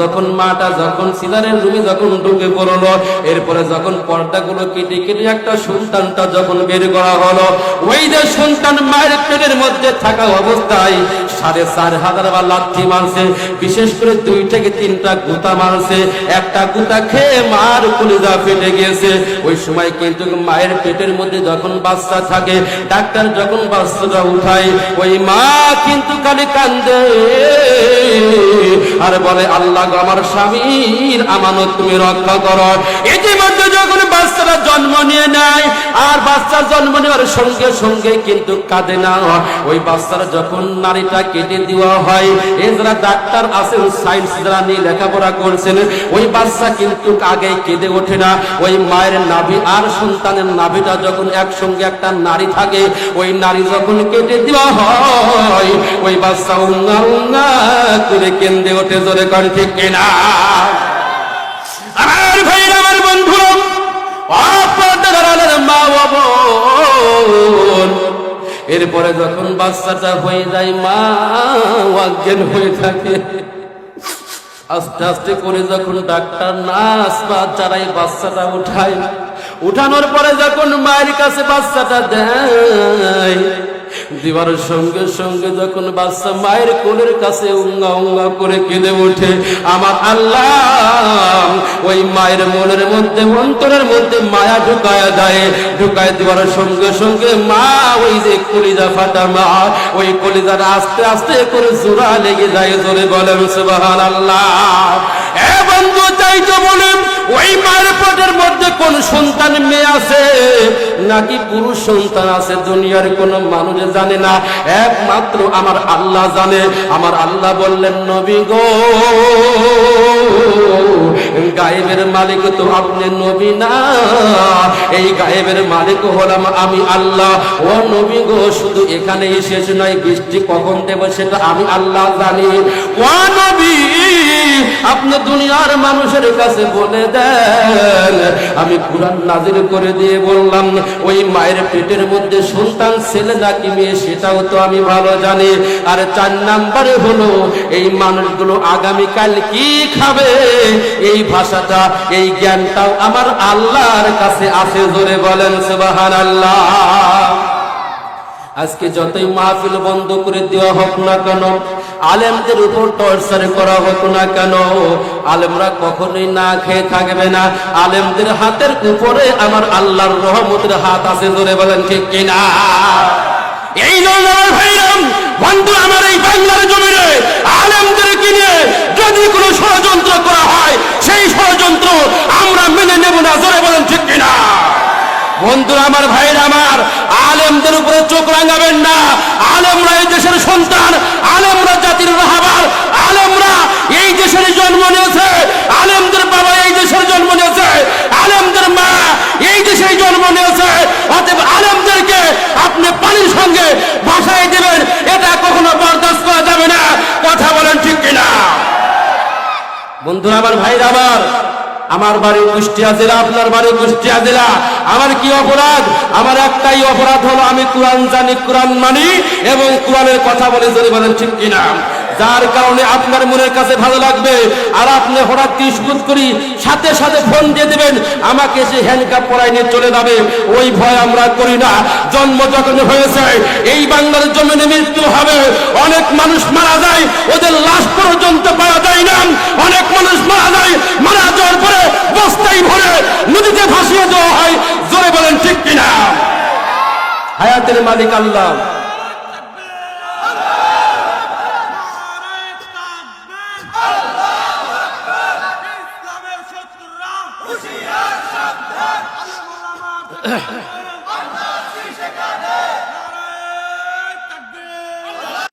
যখন মাটা যখন সিলারের রুমে যখন ঢুকে পড়ল, এরপরে যখন পর্দাগুলো কেটে কেটে একটা সন্তানটা যখন বের করা হলো, ওই যে সন্তান মায়ের পেটের মধ্যে থাকা অবস্থায় সাড়ে চার হাজার বা লাথি মারছে, বিশেষ করে দুই থেকে তিনটা গুতা মারছে, একটা গুতা খেয়ে মার কলিজা ফেটে গিয়েছে। ওই সময় কিন্তু মায়ের পেটের মধ্যে যখন বাচ্চা থাকে, ডাক্তার যখন বাচ্চাটা উঠায়, ওই মা কিন্তু খালি কান্দে আর বলে, আল্লাহ গো, আমার স্বামীর আমানত তুমি রক্ষা করো। ইতিমধ্যে যখন বাচ্চারা জন্ম নিয়ে নেয় আর বাচ্চার জন্ম নেওয়ার সঙ্গে সঙ্গে কিন্তু কাঁদে না। ওই বাচ্চারা যখন নারীটা কেটে দেওয়া হয় এ যারা ডাক্তার আছেন সায়েন্স যারা নিয়ে লেখাপড়া করছেন ওই বাচ্চা কিন্তু আগে কেঁদে ওঠে না। ওই মায়ের নাভি আর সন্তানের নাভিটা যখন একসঙ্গে একটা নারী থাকে ওই নারী যখন কেটে দেওয়া হয় ওই বাচ্চা উঙ্গা উঙ্গা করে কেন্দ্রে ওঠে জোরে করে এরপরে যখন বাচ্চাটা হয়ে যায়, মা অজ্ঞান হয়ে থাকে। আস্তে আস্তে করে যখন ডাক্তার, নার্স বা যারা এই বাচ্চাটা উঠায়, উঠানোর পরে যখন মায়ের কাছে বাচ্চাটা দেয় দিবার সঙ্গে সঙ্গে যখন বাচ্চা মায়ের কোলের কাছে উঙ্গা উঙ্গা করে কেঁদে ওঠে, আমার আল্লাহ ওই মায়ের মনের মধ্যে, অন্তরের মধ্যে মায়া ঢুকায় দেয়। ঢুকায় দেওয়ার সঙ্গে সঙ্গে মা ওই যে কলিজা ফাটা মা, ওই কলিজাটা আস্তে আস্তে করে জোড়া লেগে যায়। জোরে বলেন সুবাহান আল্লাহ এ বন্ধু তাই তো বলেন ওই মায়ের পেটের মধ্যে কোন সন্তান মেয়ে আছে? নাকি পুরুষ সন্তান আছে? দুনিয়ার কোন মানুষ জানে না। একমাত্র আমার আল্লাহ জানে। আমার আল্লাহ বললেন, নবী গো, গায়েবের মালিক তো আপনি নবী না। এই গায়েবের মালিক হলাম আমি আল্লাহ। ও নবী গো, শুধু এখানেই শেষ নয়, বৃষ্টি কখন দেব সেটা আমি আল্লাহ জানি। ও নবী আপনি দুনিয়ার মানুষের কাছে বলে দেন। আমি কোরআন নাজির করে দিয়ে বললাম, ওই মায়ের পেটের মধ্যে সন্তান ছেলে নাকি মেয়ে সেটাও তো আমি ভালো জানি। আর চার নাম্বারে হলো, এই মানুষগুলো আগামীকাল কি খাবে? এই ভাষাটা, এই জ্ঞানটাও আমার আল্লাহর কাছে আছে জোরে বলেন সুবাহান আল্লাহ আজকে যতই মাহফিল বন্ধ করে দেওয়া হোক না কেন আলেমদের উপর টর্চার করা হতো না কেন? আলেমরা কখনোই না খেয়ে থাকবে না। আলেমদের হাতের উপরে আমার আল্লাহর রহমতের হাত আছে ধরে বলেন ঠিক কিনা? এই নয় ভাইরাম, বন্ধু, আমার এই বাংলার জমিনে আলেমদের কিনে যদি কোনো ষড়যন্ত্র করা হয়, সেই ষড়যন্ত্র আমরা মেনে নেব না, জোরে বলেন ঠিক কিনা? বন্ধুরা, আমার ভাইরা, আমার আলেমদের উপরে চোখ রাঙাবেন না। আলেমরা এই দেশের সন্তান আলেমরা জাতির রাহাবার আলেমরা এই দেশের জন্ম নিয়েছে আলেমদের বাবা এই দেশের জন্ম নিয়েছে আলেমদের মা এই দেশের জন্ম নিয়েছে অতএব আলেমদেরকে আপনি পানির সঙ্গে ভাসায় দেবেন এটা কখনো বরদাস্ত করা যাবে না কথা বলেন ঠিক কিনা বন্ধুরা, আমার ভাইরা, আমার আমার বাড়ি কুষ্টিয়া জেলা আপনার বাড়ি কুষ্টিয়া জেলা আমার কি অপরাধ? আমার একটাই অপরাধ হলো আমি কোরআন জানি, কোরআন মানি এবং কোরআনের কথা বলে যদি বলেন ঠিক কিনা? যার কারণে আপনার মনের কাছে ভালো লাগবে, আর আপনি হঠাৎ সুদ করি, সাথে সাথে ফোন দিয়ে দেবেন, আমাকে সে হ্যান্ডকাপ পরাই নিয়ে চলে যাবে, ওই ভয় আমরা করি না। জন্ম যখন হয়েছে, এই বাংলার জমিনে মৃত্যু হবে, অনেক মানুষ মারা যায়, ওদের লাশ পর্যন্ত পাওয়া যায় না। অনেক মানুষ মারা যায়, মারা যাওয়ার পরে বস্তায় ভরে নদীতে ভাসিয়ে দেওয়া হয়। জোরে বলেন, ঠিক কিনা? হায়াতের মালিক আল্লাহ। আল্লাহ